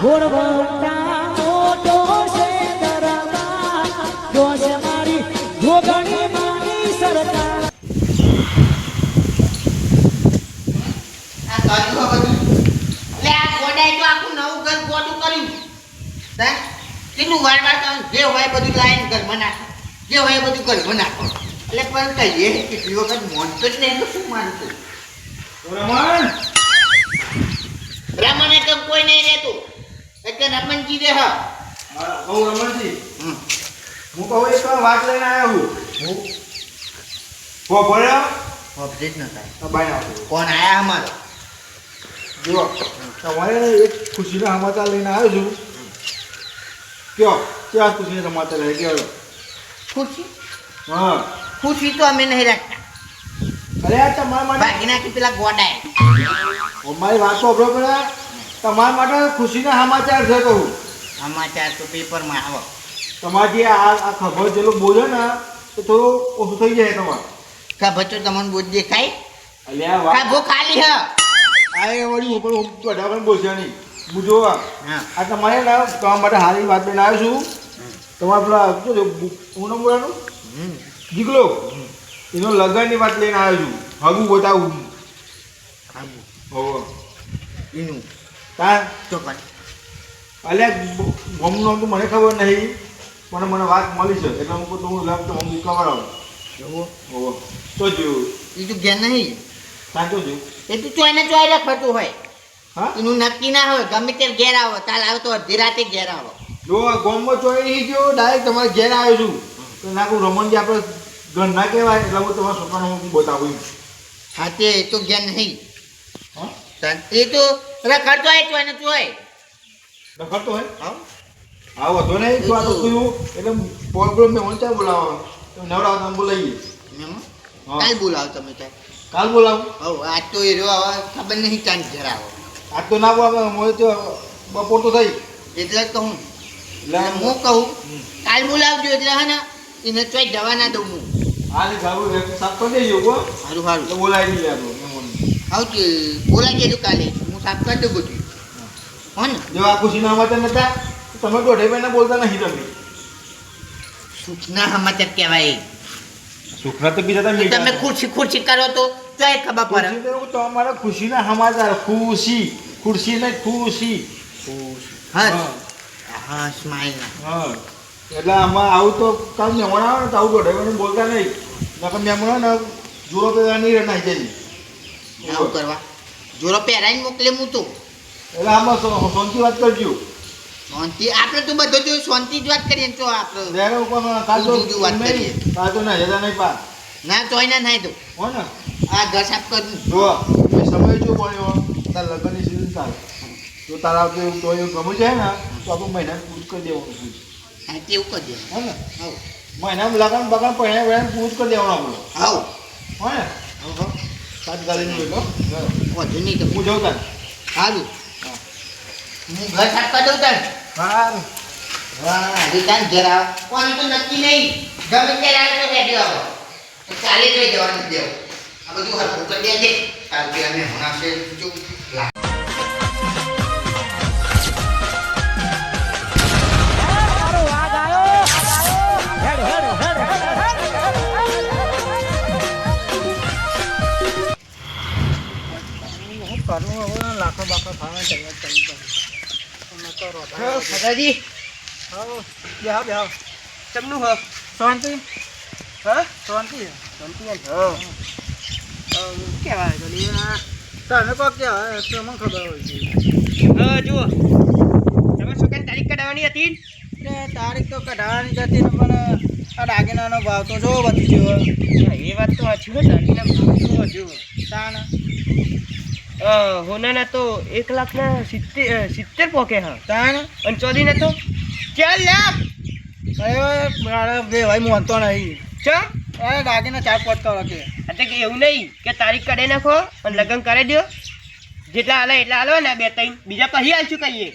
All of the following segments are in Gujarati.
ઘોડવટા મોટો બધું એટલે આ ગોડાએ તો આખું નવું ઘર ગોડું કર્યું હે કેટલું વાર જે હોય બધું લાઈન ઘરમાં નાખો જે હોય બધું ઘરમાં નાખો એટલે પણ કહીએ કેટલી વખત મોનતો જ નહીં શું માનતું રમણે કેમ કોઈ નહીં રહેતું. એટલે રમણજી રે હા. હા, રમણજી. હું કહું એક વાત લઈને આવ્યો હું. હું? ઓબ્જે જ નતા તો બાય કોણ આયા અમારો? જુઓ. તમારે એક ખુશીના સમાચાર લઈને આવ્યો છું. કયો? ક્યાં ખુશીના સમાચાર લઈ ગયો? ખુશી? હા. ખુશી તો અમે નહીં રાખતા. અરે તમારા માટે ભાગી નાખી પેલા ગોડાએ. અમારી વાત સાંભળો પેલા તમારા માટે ખુશીના સમાચાર છે કહું. સમાચાર તો પેપરમાં આવો. તમારી આ આ ખબર જેટલું બોલો ને તો થોડું ઓછું થઈ જાય તમારે. ખબર તો તમને બોજ દેખાય. અલ્યા વાહ ખાલી હ. આ એ વળી ઉપર બધા પણ બોલશે નહીં. હું હા. આ તમારે ના તમારા માટે હારી વાત લઈને આવ્યો છું. તમારે પેલા શું હું નામ બોલાનું. જીગલો. એનો લગ્નની વાત લઈને આવ્યો છું. હગું બતાવું ખાબો હોવો. એનું. તા તો પણ અલ્યા ગમનું તો મને ખબર નહીં પણ મને વાત મળી છે. એટલે હું તો હું લાવ તો હું કવડાવું જોવો હોવો તો જોયું. એ તો ઘેર નહીં. તો જોયું. એ તો ચોય ને ચોય રખડતું હોય. હા? એનું નક્કી ના હોય ગમે ત્યારે ઘેર આવો. તાલ આવે તો અડધી રાતે ઘેર આવો. જો આ ગોમમાં ચોઈ નહીં ગયો ડાયરેક્ટ તમારે ઘેર આવ્યો છું. તો ના કહું રમણજી આપણે ઘર ના કહેવાય એટલે હું તમારા છોકરાને હું બતાવું સાથે એ તો ઘેર નહીં. એ તો રખડતો હોય ચોય ને ચોય રખડતો હોય. હા. હા વધો નહીં તો આ તો કયું એટલે પ્રોબ્લેમ મેં વંચાય બોલાવો તો નવરા તમે બોલાવીએ. કાલ બોલાવો તમે ત્યાં કાલ બોલાવો? હવ આજ તો એ રહ્યો ખબર નહીં ચાંદ ઘેર આવો. આજ તો ના બોલાવે તો બપોર તો થઈ. એટલે જ કહું એટલે હું કહું. કાલ બોલાવજો એટલે હા ને એને ચોય દવા ના દઉં હું. હા સારું સાફ કરી દેજો સારું સારું બોલાવી મહેમાનને. આવતી બોલાવી દેજો કાલે હું સાફ કરી દઉં બધું. હો ને? જો આ ખુશીના સમાચાર નતા તો તમે દોઢે મહિના બોલતા નથી તમે. સુખના સમાચાર કહેવાય. સુખના તો બીજા તમે તમે ખુરશી ખુરશી કરો તો ચોય ખબર પડે. તો અમારા ખુશીના સમાચાર ખુશી. ખુરશી ને ખુશી. હા. હા. સ્માઈલ. હા. એટલે આમાં આવું તો કાલ મહેમાન આવે ને તો આવું દોઢે મહિને બોલતા નહીં. નકર મહેમાન જોરો પેલા નહીં રનાઈ જાય. આવું કરવા. જોરો પહેરાઈને મોકલે હું તો. એટલે આમાં શાંતિ વાત કરજો શાંતિ આપણે તો બધો જો શાંતિ જ વાત કરીએ તો આપણે ત્યારે ઉપર તો જુદી વાત કરીએ. કાજો તો ના જતા નહીં પા ના તોય ના થાય તો હો ને? આ ઘર સાફ કરું જો સમય જો પડ્યો તાર લગ્નની સિઝન ચાલે. જો તારા તો તો એવું ગમું છે ને તો આપણે મહિનાને પૂરું કરી દેવાનું હા તેવું દે. હો ને? હા મહિનામાં લગન બગન પહેલા પહેલા પૂરું કરી દેવાનું આપણે. હા હો ને? હવ. સાત ગાડીનું એટલો વધુ નહીં તો હું જઉં તાર સારું હું ઘર સાફ કરી દઉં તને સારું વાહ હજી તાન કોણ તો નક્કી નહીં. ગમે ત્યારે આવે તો રેડી આવો. તો ચાલે જોઈ જવાનું દેવું. આ બધું હરખું કરી દેજે. કારણ કે અમે હમણાં છે લાખો બાખો ખાવા તૈયાર કરી દાદાજી. બેહા બેહા ચમનું હ? શાંતિ? હા? શાંતિ? શાંતિ જ હ. કેવાય ગલી તને કોક કહેવાય મને ખબર હોય છે. હા જુઓ. તમે છોકરાની તારીખ કઢાવવાની હતી? એટલે તારીખ તો કઢાવવાની જતી ને પણ આ દાગીનાનો ભાવ તો જો વધી ગયો એ વાત તો સાચી ને દાદીના ભાવ હજુ તાણ? હોનાના તો એક લાખના સિત્તેર સિત્તેર પોકે હા. તાણ? અને ચોદીના તો ચાર લાખ. અરે મારે બે ભાઈ મોનતો નહીં. ચમ? અરે દાગીના ચાર પાંચ કરો કે એટલે કે એવું નહીં કે તારીખ કાઢી નાખો અને લગ્ન કરી દો જેટલા હાલે એટલા હાલો ને બે ત્રણ. બીજા પછી હાલશું કહીએ.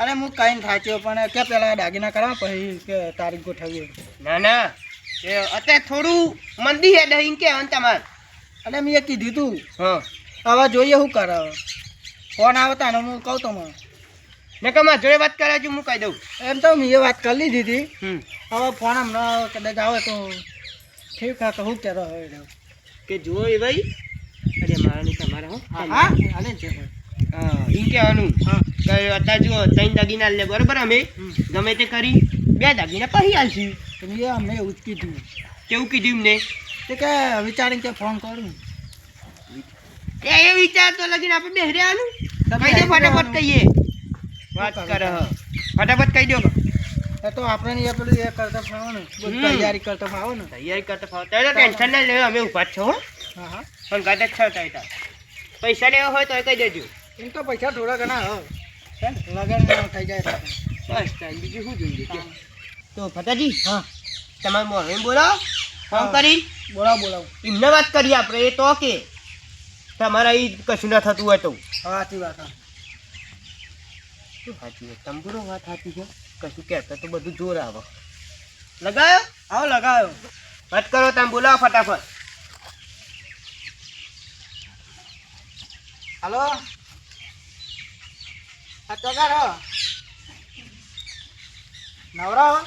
અરે હું કઈ થાચ્યો પણ કે પેલા દાગીના કરવા પછી કે તારીખ ગોઠવીએ. ના ના. અત્યારે થોડું મંદી હે દહીં કે અંત તમારે. એટલે મેં કીધું તું. હા. હવે જોઈએ શું કરે. ફોન આવે તાને હું કહું તમને. નકર મારા જોડે વાત કરાવજો હું કહી દઉં. એમ તો મેં વાત કરી લીધી હતી. હવે ફોન હમણાં કદાચ આવે તો ઠીક હું કહેતો હવે કે જુઓ એ ભાઈ. અરે મારા નહીં તમારે હું. હા હા? હાલે છે હા એમ કહેવાનું અત્યારે જુઓ ત્રણ દાગીના લે બરોબર અમે? ગમે તે કરી. બે દાગીના પછી આવીશું તો મેં અમને એવું જ કીધું. કેવું કીધું એમને? તે કે વિચારીને કે ફોન કરું. એ વિચાર તો લગીને આપણે બેહી રહેવાનું તમે કહી દે ફટાફટ કહીએ. વાત કરે. ફટાફટ કહી દો. તો આપણે એ પેલું એ કરતા ફાવો ને તૈયારી કરતા ફાવો ને તૈયારી કરતા ફાવો તો ટેન્શન ના લેવા અમે ઊભા છો હો. હા હા. પણ ગાતે છ તાર પૈસા લેવા હોય તો એ કહી દેજો. એમ તો પૈસા થોડા ઘણા હો. લગન થઈ જાય બસ બીજું શું જોઈએ તો ફટાજી હા. તમારે મોરને બોલાવો? ફોન. કરી બોલાવો બોલાવો. એમને વાત કરીએ આપણે એ તો કે. તમારા એ કશું ના થતું હોય તો. સાચી વાત શું સાચી વાત? તંબુરો વાત સાચી છે? કશું કહેતા તો બધું જોર આવે. લગાયો? આવો લગાવ્યો વાત કરો તમે બોલાવો ફટાફટ. હાલો? આ ચોકાર હો. નવરા હો.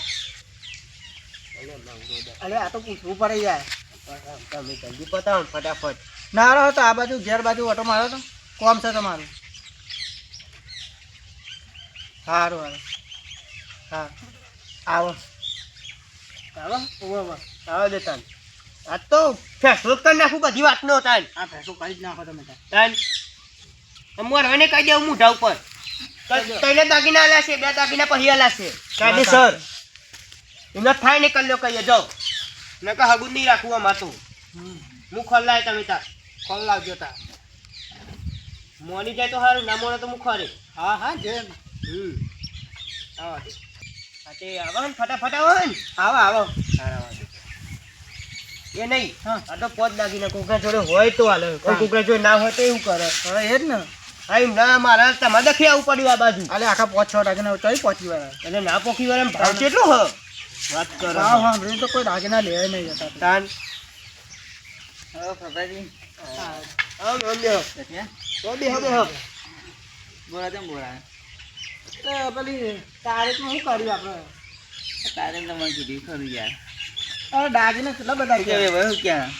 અરે આ તો પૂછવું પડે જાય. તમે જલ્દી પતાવો ફટાફટ. નવરા હો તો આ બાજુ ઘેર બાજુ ઓટો મારો તો. કોમ છે તમારું. સારું હારું. હા. આવો. આવો. ઊભો આવો દે તાન. આ તો ફેસલો કરી નાખું બધી વાતનો તાન. આ ફેસબુક કરી જ નાખો તમે. તાન. મોર ને કહી દેવું મૂઢા ઉપર. તઈને દાગીના આલ્યા છે બે દાગીના પછી આલ્યા છે. કાયદેસર એમને થાય ને કલ્યો કહીએ. જાઓ. નકર હગું નહીં રાખવું આમાં તો. હું ખોલાય તમે તાર. કોલ લાવજો તા મોની જાય તો સારું ના મોને તો હું ખરે. હા હા જે હમ. આવો. તે. હા તે આવો ને ફટાફટ આવો ને. આવો આવો. સારા વાગે. એ નહીં હા. આ તો પોત લાગીને કોકરા જોડે હોય તો હાલે. કોઈ હા. કોકરા જોડે ના હોય તો એવું કરે. હવે એ જ ને. હા એમ ના મારા તમારે દખી આવું પડ્યું આ બાજુ. અલે આખા પાંચ છ ડાગીના ચોઈ પહોંચી વાળા એટલે ના પોકી વાર એમ ભાવ કેટલો હ? વાત કરો. હા હા તો કોઈ ડાગીના લેવાય નહીં જતા. તાન. હવે ફફડાજી આમ આમ બેહો તો બેહો બેહો બોલા તેમ બોલા? પેલી તારીખમાં શું કર્યું આપણે? તારે તમને કીધું ખરું યાર. અરે ડાગીના કેટલા બધા કે ભાઈ ક્યાં?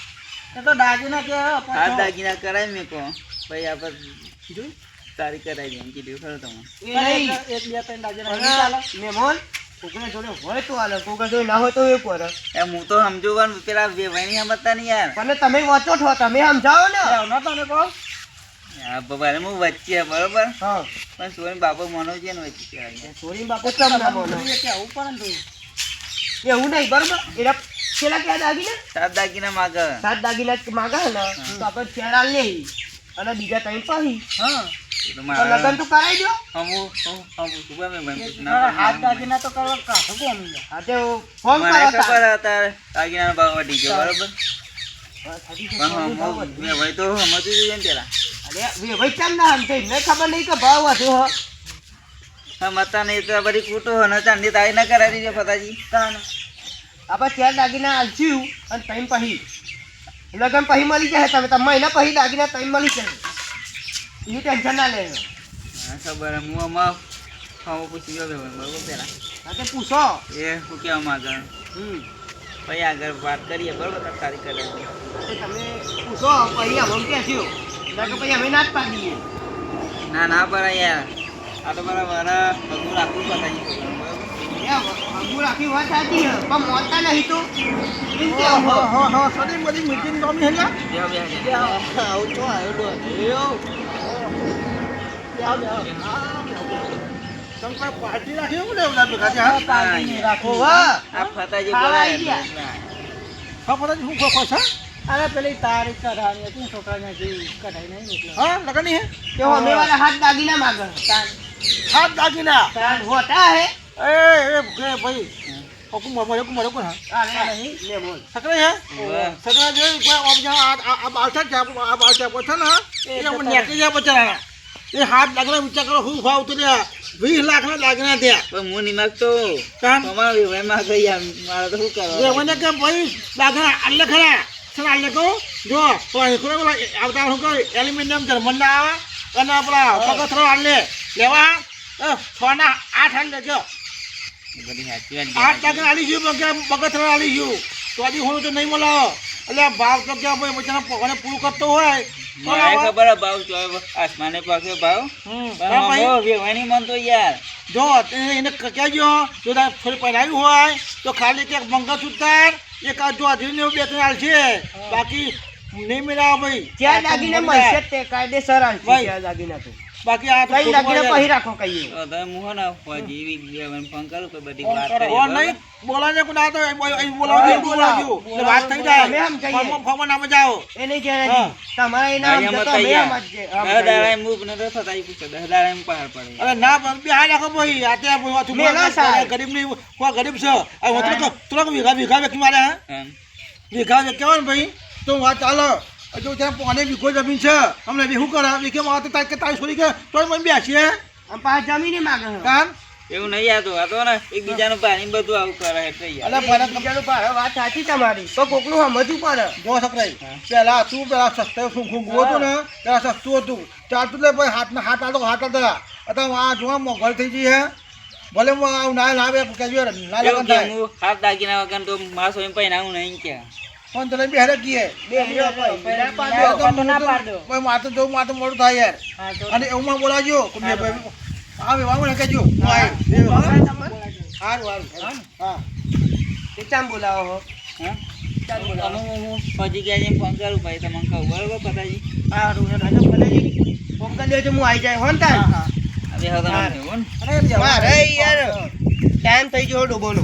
એ તો દાગીના કે છ. દાગીના કરાય મેં કહો. ભાઈ આપણે તારી કરાવી દે એમ કીધું ખરું તમે એ એક એક બે ત્રણ નહીં મહેમાન કોકરા જોડે હોય તો હાલે કોકરા જોડે ના હોય તો એ કરે. હું તો સમજુ પણ પેલા વેવાણી સમજતા નહીં યાર. પણ તમે વાંચો છો તમે સમજાવો ને. ના તમે કહો હા વચ્ચે બરોબર? હા. પણ સોની બાપો મનો છે ને વચ્ચે સોરી બાપુ ના આવું ને એવું નહીં બરોબર? એટલે પેલા ક્યાં દાગીના? સાત દાગીના માગે. સાત દાગીના માગા ને તો આપણે લઈ અને બીજા ત્રણ પછી હા. લગન તો કરાવી દો હમુ હમું હમું શું કામ ભાઈ? ના, હાથ દાગીના તો કરવા કાઢો કોમ યાર. હા ફોન મને કરો તાર. હતા ભાવ વધી ગયો બરોબર પણ હમ. મેં ભાઈ તો સમજી જોઈએ ને પેલા અરે વે ભાઈ કેમ ના મને ખબર નહીં કે ભાવ વધ્યો હો સમજતા નહીં તો બધી કૂટો હો ને ચાંદી તારી ના કરાવી દીધો પતાજી તાન. આપણે ચાર દાગીના આલસ્યું અને ટાઈમ પછી લગન પછી મળી જાય તમે તમે મહિના પછી દાગીના ટાઈમ મળી જાય એની ટેન્શન ના લે હા ખબર હે. આમાં હું પૂછી ગયો બરોબર પેલા? હા પૂછો. એ હું કહેવા માંગે? હમ. પછી આગળ વાત કરીએ બરોબર? તાર કરે. તમે પૂછો પછી અમે કહેશું. નકર પછી અમે ના જ પાડીએ. ના ના બરા યાર. આ તો બરાબર મારા બધું રાખવું હગું રાખી વાત સાચી હે પણ મોતા નહીં તો. કે હો, હો, હો, સદી બધી તો અમે હેલા. આવું તો આવ્યો ડો. એયો. બેહો, બેહો. તમે કોઈ પાર્ટી રાખી એવું નહીં રાખો. વાહ આ ફતાજી બોલાય હું ખોખો છે? અરે પેલી તારીખ કઢાવાની હતી છોકરાને જે કઢાઈ નહીં એટલે. હા લગનની હે કે એ હાથ દાગીના વિચાર કરો હું ભાવ તો વીસ લાખ ના દાગીના ત્યાં. પણ હું નહીં માગતો. કામ અમારા વિવાહમાં ગઈ યાર મારે તો શું કરવા મને કે ભાઈ દાગીના આલે ખરા. સર આલે કહો. જો આવતા હું કહો એલ્યુમિનિયમ જર્મન ના આવે અને આપણા પગથરો આલે લેવા. એ છ ના આઠ હાલ લેજો આઠ લાખ આલી ગયું કે પગથરો આલી ગયું. તો હજી હું તો નહીં મળે એટલે ભાવ તો કે ભાઈ બચારા પગને પૂરું કરતો હોય મને. ખબર ભાવ જો આસમાને પાક્યો ભાવ વેવાની મન તો યાર. જો એને એને ક- કહેજો જો તારે થોડી પહેરાવ્યું હોય તો ખાલી એક મંગળસૂત્ર એક આ જો અધીરને બે ત્રણ છે. બાકી નહીં મેળાવો ભાઈ. ત્યાં દાગીના મળશે જ તે કાયદેસર ભાઈ. ત્યાં દાગીના તો. બાકી આ કઈ દાગીના પછી રાખો કહીએ તો તમે ના ફોજી એવી ફોન કરું કે બધી વાત કરી. ઓ નહીં બોલાવજે કોઈ ના તો અહીં બોલ- અહીં બોલાવજો, અહીં વાત થઈ જાય. અમે આમ કહીએ. ફોનમાં- ફોનમાં નામ જ એ નહીં કે તમારા એના આમ જતો અમે આમ જ છે. આમ દસ કહીએ. દાડા એમ મૂક ને તો થતા ઈ દાડા એમ પહાડ પડે. અરે ના બે હાલ રાખો ભાઈ આ ત્યાં ભાઈ વાતું મેલા બોલે. સાહેબ. ગરીબની કોઈ ગરીબ છે. આ તો તું વીઘા વીઘા મારે હા. વીઘા વ્યક્તિ કહેવાય ને ભાઈ? તો વાત ચાલો જો ત્યાં પોને વીઘો જમીન છે. અમને બી શું કરે વીઘે માં તો તારી તારી છોરી કે તોય મને બેસીએ આમ પાછ જમીન માગે છે. એવું નહીં આતો આ તો ને એકબીજાનું પાણી બધું આવું કરે એટલે યાર અલા ભલે બીજાનું ભાડે વાત સાચી તમારી. તો કોકનું સમજવું પડે. જો સકરાઈ પેલા તું પેલા સસ્તા શું ખૂબ હતું ને પેલા સસ્તું હતું. ચાલતું લે ભાઈ હાથ હાથ આટો હાથ હતા અત્યારે આ જોવા મોંઘવારી થઈ ગઈ હે. ભલે હું આવું ના ના આવે ના લગન થાય. હાથ દાગીના વગર તો માસ હોય પહેરાવું નહીં કે. પણ તને બી હેરે કીએ. તો માથે જવું માથે મોડું થાય યાર. અને એવું માં બોલાવજો. કે બે ભાઈ. આ વ્યવહાર મને કહેજો. સારું સારું હા? ચામ બોલાવો હો. હા? ચામ બોલાવો. અમે હું ફોજી ગયા છે ફોન કરું ભાઈ તમને કહું. બરોબર પતાજી? હેડ, હાલો, ફોન કરી દેજો, હું આવી જાય હો ને તાર. હવે હા. કહેવું ને? અરે મારે યાર. ટાઈમ થઈ ગયો ડૂબોનો.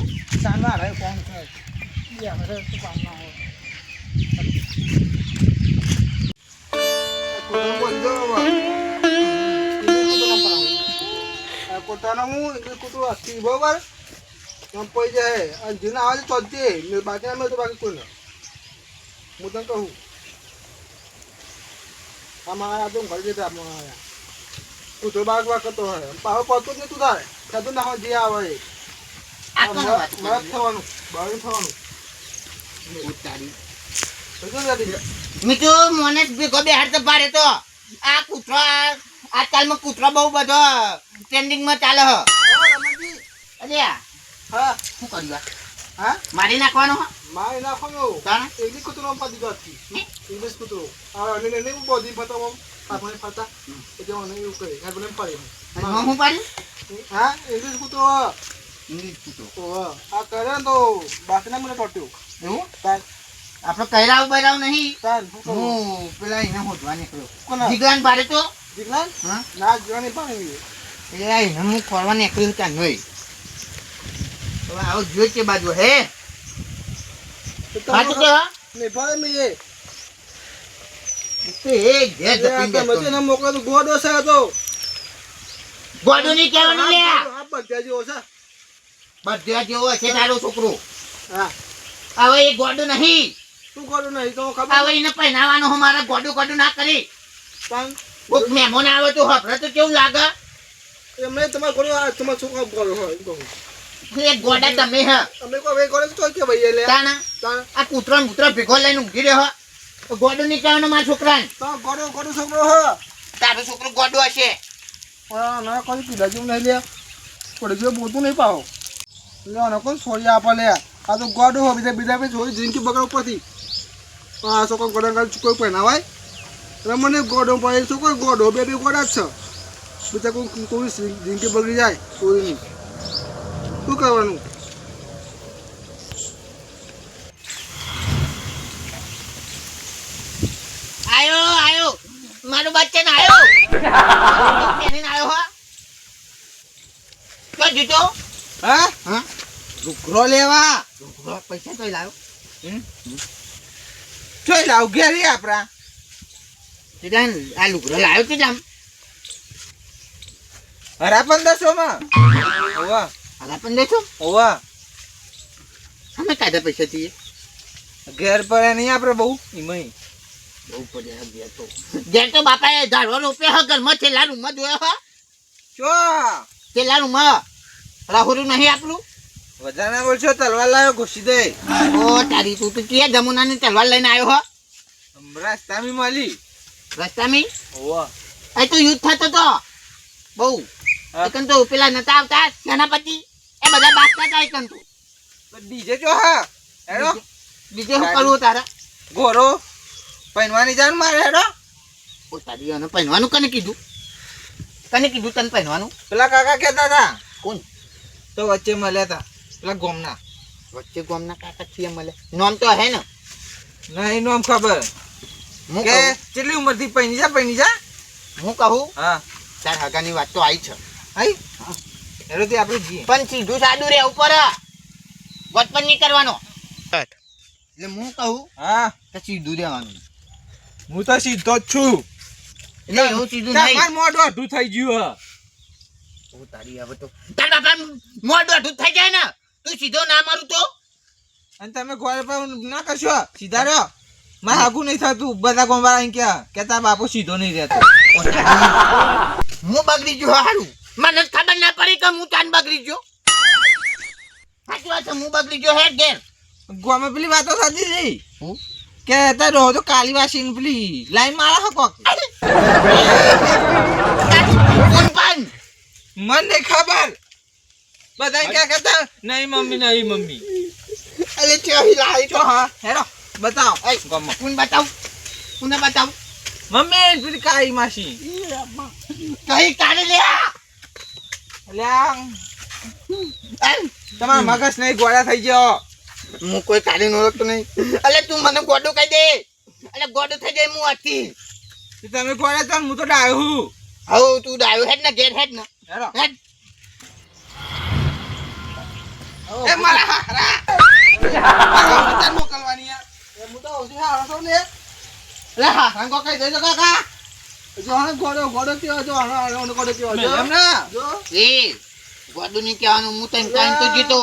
વ્યવહાર છે, શું કામ પોતાના હું કૂતરું હસતી બરોબર આમ પડી જાય અને જેના આવે તો ચોથી મેં બાકી ના તો બાકી કોઈ હું તને કહું આ મારા તો ઘર જતા આપણે કૂતરો બાગ બાગ કરતો હોય પાછો પડતો જ નહીં તું તારે થતું ના હોય જે આવે એ. આ કોનો વાત કરે? મરદ થવાનું બાળું થવાનું ઉતારી. મીઠુ મને ભેગો બેહાડ તો ભારે તો. આ કૂતરો આ- આજકાલમાં કૂતરો બહુ બધો ટ્રેન્ડિંગમાં ચાલે હ. હા. અલ્યા હા. શું કર્યું હા? મારી નાખવાનો હ. મારે નાખવાનું. તાણે? ઇંગ્લિશ કૂતરો પડી ગયો ઇંગ્લિશ કૂતરો. આ અને એને નહીં બોધી આમ પાછળ એટલે મને એવું કરે. હા મને પડે હું પાડી હા ઇંગ્લિશ કૂતરો. ઇંગ્લિશ કૂતરો. ઓહો. આ કરે તો બાકીના મને ટોટ્યું એવું? તાર આપણે કહેરાવ બરાવ નહીં. હું પેલા એને હોધવા નીકળ્યો. તો? જીગલાન? ના જીવાની પાણી એ એને હું ખોરવા નીકળ્યો ત્યાં નહીં. હવે આવો જોઈ કે બાજુ હે? સાચું કે નહીં ભાવે મેં એ. ઘેર જપીને મોકલો તો ગોડો છે તો. ગોડું નહીં કહેવાનું લે. બધા જેવો છે. બધા જેવો હશે તારો છોકરો. હા. હવે એ ગોડું નહીં. તું કરું નહીં? તો ખબર હવે એને પહેરાવાનો હું મારા ગોડું ગોડું ના કરી. પણ કોક મહેમાન આવે તો હભરા તો કેવું લાગે? એમને તમારે ગોડો આ તમારા છોકરા ગોડો હોય કહું. એ ગોડા તમે હ. અમે કોઈ ભાઈ ગોડો તો કે ભાઈ એટલે તાણા? આ કૂતરો ને કૂતરો ભેગો લઈને ઊંઘી રહ્યો ગોડું નહીં મારા છોકરાને? તો ગોડો ગોડો છોકરો હ. તારો છોકરો ગોડું હશે. ના કોઈ પીધા જેવું નહીં લે. થોડી જેવું બોતું નહીં પાવો લે કોણ છોડી આપે લે. આ તો ગોડો હો બીજા બીજા જિંદગી બગાડ ઉપરથી. હા છોકરો ગોડા ગાલ કોઈ પહેનાવાય એટલે મને ગોડો પડે છોકરો ગોડો બે બે ગોડા જ છે. બીજા કોઈ કોઈ જિંદગી બગડી જાય કોઈ નહીં. શું કરવાનું? આયો આયો. મારું બચ્ચન આયો. આયો હો. તો જીતો? હા? હા? ઘૂઘરો લેવા. પૈસા તો લાવ્યો જોઈ લાવ ઘેરી આપણા સીધા આ લુગડો લાવ્યો તું જામ? હરા પંદરસો માં? ઓવા. હરા દેખો ઓવા. અમે કાઢા પૈસા થઈએ ઘેર પડે નહીં આપણે બહુ? એમાં બહુ પડ્યા ગયા તો. ઘેર તો બાપાએ ઝાડવા ઉપયોગ હ ઘરમાં છેલ્લા રૂમમાં જોયો હ. ચો છેલ્લા રૂમમાં રાહુરું નહીં આપણું? વધારે બોલશો તલવાર લાવ્યો ઘુસી દે. ઓ તારી તું તો ક્યાં જમુનાની તલવાર લઈને આવ્યો હો? રસ્તામી મળી રસ્તામી? ઓવા એ તો યુદ્ધ થતો તો. બહુ. એકન તો પેલા નતા આવતા સેનાપતિ એ બધા બાજતા જાય એકન તો. ડીજે જો હા. હેડો. બીજે હું કરવું તારા? ગોરો પહેરવાની જાન મારે હેડો. ઓ તારી અને પહેરવાનું કને કીધું? કને કીધું તને પહેરવાનું? પેલા કાકા કહેતા હતા. કોણ? તો વચ્ચે મળ્યા હતા. પેલા ગોમના. વચ્ચે ગોમના કાકા છીએ મળે નોમ તો હે ને? નહીં નોમ ખબર. હું કે કેટલી ઉંમરથી પૈની જા પૈની જા હું કહું? હા. તાર હગાની વાત તો આવી છે. આઈ? હેડો તે આપણે જઈએ. પણ સીધું સાદું રે ઉપર. વચપન નહીં કરવાનો. એટલે હું કહું હા. તો સીધું રહેવાનું. હું તો સીધો જ છું. એટલે હું સીધું નહીં. તમાર મોઢું અઢું થઈ ગયું હા. તારી હવે તો તારા બાપા મોઢું અઢું થઈ જાય ને. તું સીધો ના મારું તો? અને તમે ઘોડે પર ના કરશો? સીધા રહ્યો મારે આગું નહીં થતું. બધા ગોંબાળા અહીં ક્યાં? કે તાર બાપુ સીધો નહીં રહેતો. હું બગડી ગયો હારું. મને ખબર ના પડી કે હું ચાંદ બગડી ગયો. સાચી વાત છે હું બગડી ગયો હે ઘેર. ગોમે પેલી વાતો થતી હતી હું? કે તાર રહો તો કાલીવાસી પેલી લાઈન મારા હકો મન નહીં ખબર. બધા ક્યાં કરતા? નહીં મમ્મી નહીં મમ્મી. અરે ચો લાઈ તો હા હેરો બતાવ. એ ગમ. કોણ બતાવ કોને બતાવ. મમ્મી પેલી કાઈ માસી. કઈ કાઢી લે અલ્યા તમાર મગજ નહીં ગોળા થઈ ગયો. હું કોઈ કાઢી નો ઓળખતો નહીં. અલે તું મને ગોડું કહી દે. અલે ગોડું થઈ જાય હું હતી તમે ગોળા તો હું તો ડાયો હું. હવે તું ડાયો હેડ ને ઘેર હેડ ને. હેડ. એ મારા હારા. મારા મોકલવાની યાર. હું તો આવતી હારો છો લે લે હા રંગો કહી દેજો કાકા. જો ગોડો ગોડો કેવો જો આનો આનો ગોડો કેવો જો. એમ ના. જો. એ ગોડું ની કહેવાનું હું તને કાંઈ તો જીતો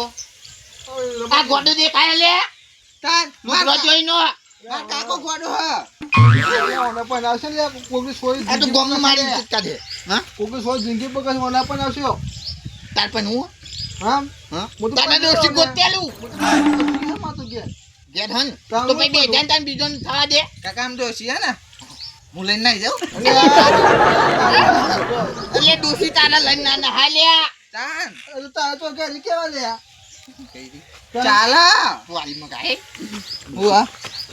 આ ગોડું દેખાય લે? તાર મુકરો જોઈ નો માર કાકો ગોડો હા. ઓને પણ આવશે લે કોકની સોય આ તો ગોમ મારી ચૂકતા દે હા? કોકની સોય જિંદગી બગસ ઓને પણ આવશે. તાર પણ હું? હા? હા હું તારા ને. ગોતેલું. તો ઘેર હન. તાર તો હું ભાઈ બે? તાન બીજો થવા દે. કાકા આમ દોશી હે ને? હું લઈને નાઈ જાઉં? એટલે દોસ્તી તારા લઈને ના નહા લ્યા તાન એ તો તારે ઘરે કેવા લે ચાલા. હું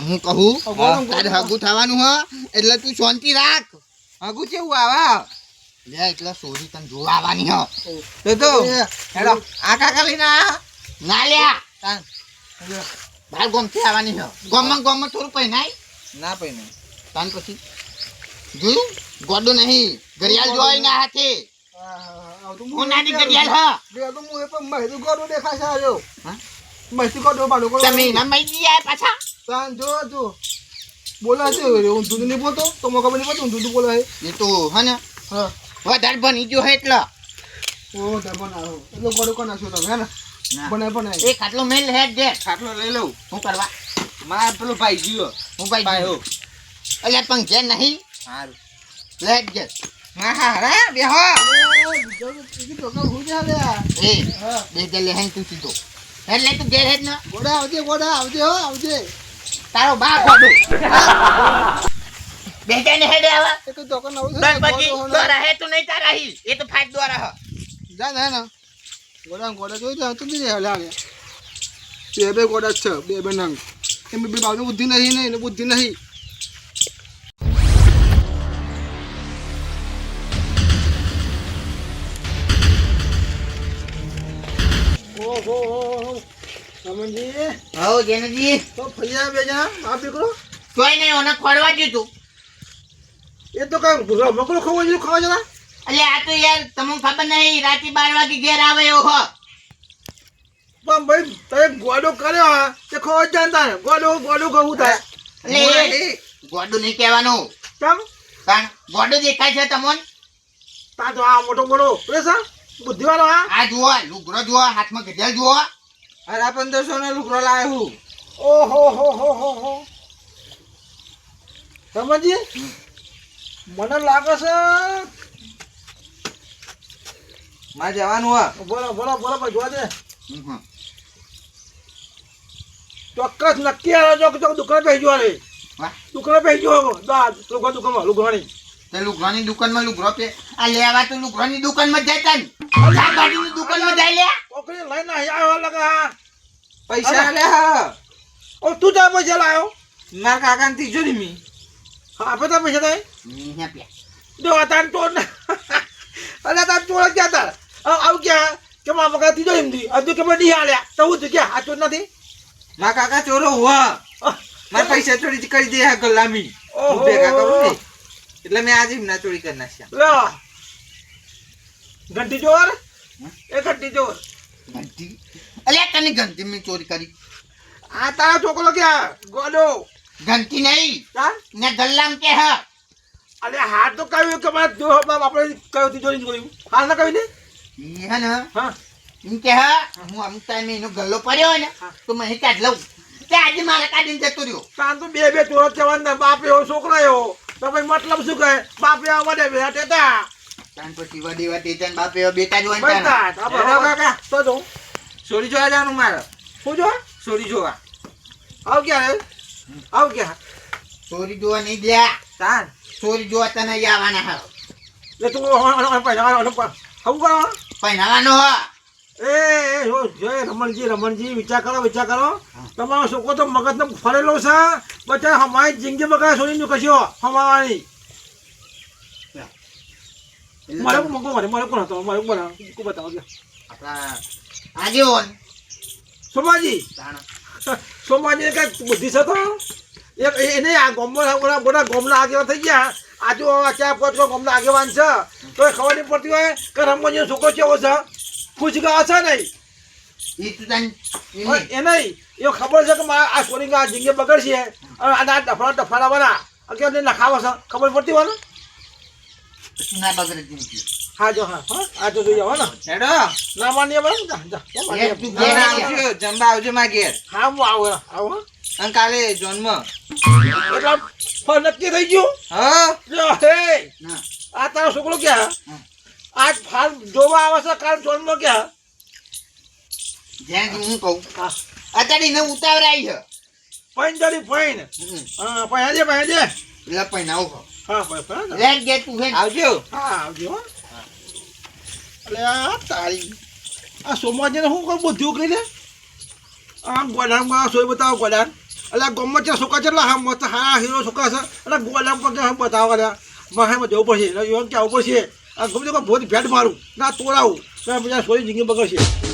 હું કહું હા. તારે હગું થવાનું હ એટલે તું શાંતિ રાખ. આગુ કેવું આવા? લે એટલે સોરી તને જોવા આવવાની હ. તો તો હેડો. આ કાકા લઈને આ ના લ્યા. તાન. બાર ગોમથી આવવાની હ. ગોમમાં ગોમમાં થોડું પહેનાય. ના પૈને તાન પછી. જોયું? ગોડું નહીં. ઘડિયાળ જોઈ ના હાથે હું નાની ઘડિયાળ હ. તો હું એ પણ મહેરું ગોડો દેખાશે આવ્યો હા? ગોડો બાડો ગોડો. તમે એના મઈ ગયા પાછા? તાન જો જો. બોલા છે ઊંધું નહીં બોલતો. તો મને નહીં બોલતો ઊંધું બોલા એ તો હા ને. હા. વધારે બની ગયો હે એટલે. ઓ તે બનાવો. એટલો ગોડો કોણ નાખ્યો તમે હે ને? બનાય બનાય. એ ખાટલો મેલ હેડ દે. ખાટલો લઈ લઉં. હું કરવા? મારા પેલો ભાઈ જીવો હું ભાઈ ભાઈ હો. એટલે પણ ઘેર નહીં? સારું લેટ ઘેર. મા હારા બેહો એ બે ઘેર લે હેન તું. સીધો હેડ લે તું ઘેર હેડ ને. ગોડા આવજે ગોડા આવજે હો આવજે. તારો બા ગોડો બે જણ હેડ આવા એ તો દુકાન આવું છે બસ ને, પછી ગોડો હોને. દોરા હે તું નહીં તારા હી એ તો ફાટ દોરા હ જા ને હે ને ગોડા ગોડા જોઈ જા તું બી લે લે બે બે ગોડા જ છે બે બે નંગ એમ બે બાજુ બુદ્ધિ નહીં ને એને બુદ્ધિ નહીં ઓહો રમણજી હો જેનજી તો ફૈયા બે જણા બાપ દીકરો કોઈ નહીં ઓને ખોડવા દીધું એ તો કઈ રમકડું ખવા એટલું ખવા જતા? એટલે આ તો યાર તમને ખબર નહીં રાતે બાર વાગે ઘેર આવે એવો હો. પણ ભાઈ તમે ગોડો કર્યો હા તે ખવા જ જાણતા ને ગોડો ગોડો કહું થાય એટલે ગોડું નહીં. કહેવાનું. કેમ? કારણ ગોડું દેખાય છે તમને? તા તો આ મોટો મોટો પ્રેસર બુદ્ધિવાળો હા. આ જુઓ લુગરો જુઓ હાથમાં ગઢિયાલ જુઓ. અરે પંદરસો નો લુગરો લાવ્યો હું. ઓહો હો હો હો હો. સમજી મને લાગે છે મારે જવાનું હા બોલો બોલો બોલો ભાઈ જોવા દે. ચોક્કસ નક્કી આવે જો કે દુકાન પહી જોવા રે. દુકાન પહી જો દુકાન દુકાનમાં લુગવાણી તે લુગડાની દુકાનમાં લુગરો પે આ લેવા તો લુગવાની દુકાનમાં જાય જતા ને દુકાનમાં જાય લે. કોકરી લઈને આવ્યો લગા પૈસા લે હા. ઓ તું ત્યાં પૈસા લાવ્યો મારા કાકાને તિજોરી મી. આપે તા પૈસા તઈ? જો આ તાર ચોર અરે તાર ચોર ક્યાં તાર આવું ક્યાં? કે મા મગા તીજો હિન્દી હજુ કે બડી હાલ્યા તો હું ક્યાં? આ ચોર નથી? મા કાકા ચોરો હોવા મારે પૈસા ચોરી કરી દે આ ગલ્લામી ઓહો. હું ભેગા કરું ને. એટલે મેં આજે ના ચોરી કરી નાખ્યા. ઘંટી ચોર? એ ઘંટી ચોર. ઘંટી? અલ્યા તને ઘંટી મેં ચોરી કરી. આ તારા છોકરો ક્યાં? ગોડો. ઘંટી નહીં. ને ગલ્લામ કે હા. અરે હાથ તો કહ્યું કે મારે જો બાપ આપણે કયું તિજોરી જોયું હાલ ના કહ્યું ને? હે ને હા. એમ કે હા હું અમુક ટાઈમે એનો ગલ્લો પડ્યો ને તો મને કાઢ લઉં. તે આજે મારે કાઢીને જતો રહ્યો. કાં તો બે બે ચોર ને બાપ એવો છોકરો એવો. તો ભાઈ મતલબ શું કહે? બાપ એવા વડે બે હતા તાન પછી વડી વડી તને બાપ એવા બેટા જ બેટા કાકા તો જો. ચોરી જોવા જવાનું મારે. શું જો? ચોરી જોવા. આવ ક્યાં આવ ક્યાં ચોરી જોવા નહીં ગયા. તાર ચોરી જોવા તને આવવાના હા. લે તું પૈસા આવું કરો. પહેરાવાનો હ. એ જય રમણજી રમણજી વિચાર કરો વિચાર કરો. તમારો છોકરો તો મગજનો ફરેલો છે. બચા હમારી જિંદગી બગાડ છોડીને કશો હમાવાની. મારે મગો મારે મારે કોણ હતો? મારે કોણ બતાવો આગેવાન સોમાજી સોમાજી કઈ બુદ્ધિ છે તો? એને આ ગોમમાં બધા ગોમના આગેવાન થઈ ગયા. આજુ આ ચાર પાંચ ગોમના આગેવાન છે. તો એ ખબર નહીં પડતી હોય કે રમવાની છોકરો કેવો છે? ખુશ ગયો છે નહીં. એ નહીં. એ ખબર છે કે મારા આ સોની આ જિંદગી બગડશે. અને આના આ ડફડા ડફડા વાળા અગિયાર નખાવે છે. ખબર પડતી હોય ને? ના બગડે જિંદગી હા જો હા હા આ તો જોઈએ હો ને. હેડો. ના માનીએ બરાબર જા જા ઘેર આવજો જમવા આવજો ઘેર. હા હું આવું આવું. અને કાલે જન્મ. એટલે ફળ નક્કી થઈ ગયું? હા. જો હે. આ તારો છોકરો ક્યાં? આજ ફાલ જોવા આવે છે કાલ જોનમાં ક્યાં? જ્યાં હું કહું. અત્યારે એને ઉતાવરાઈ છે. પૈન જાડી પૈન. હા ફાઈન આજે ફાઈન આજે. એટલે પહેરાવું હો. હા ફાઈન લેટ તું આવજો. હા આવજો. એટલે તારી. આ સોમાજીને શું કોઈ બુદ્ધિ કરી દે આમ ગોડામાં સોય બતાવો ગોડાન એટલે આ ગમત છે છોકરા છે હા, મસ્ત હા હીરો છોકરા છે. એટલે ગોડામ પર કે બતાવો કર્યા માહેમાં જવું પડશે. એટલે એવું કે આવું પડશે? આ ગમે ભોજ ભેટ મારું. ના, તોડાવું. તો પછી સોરી જિંદગી બગડશે.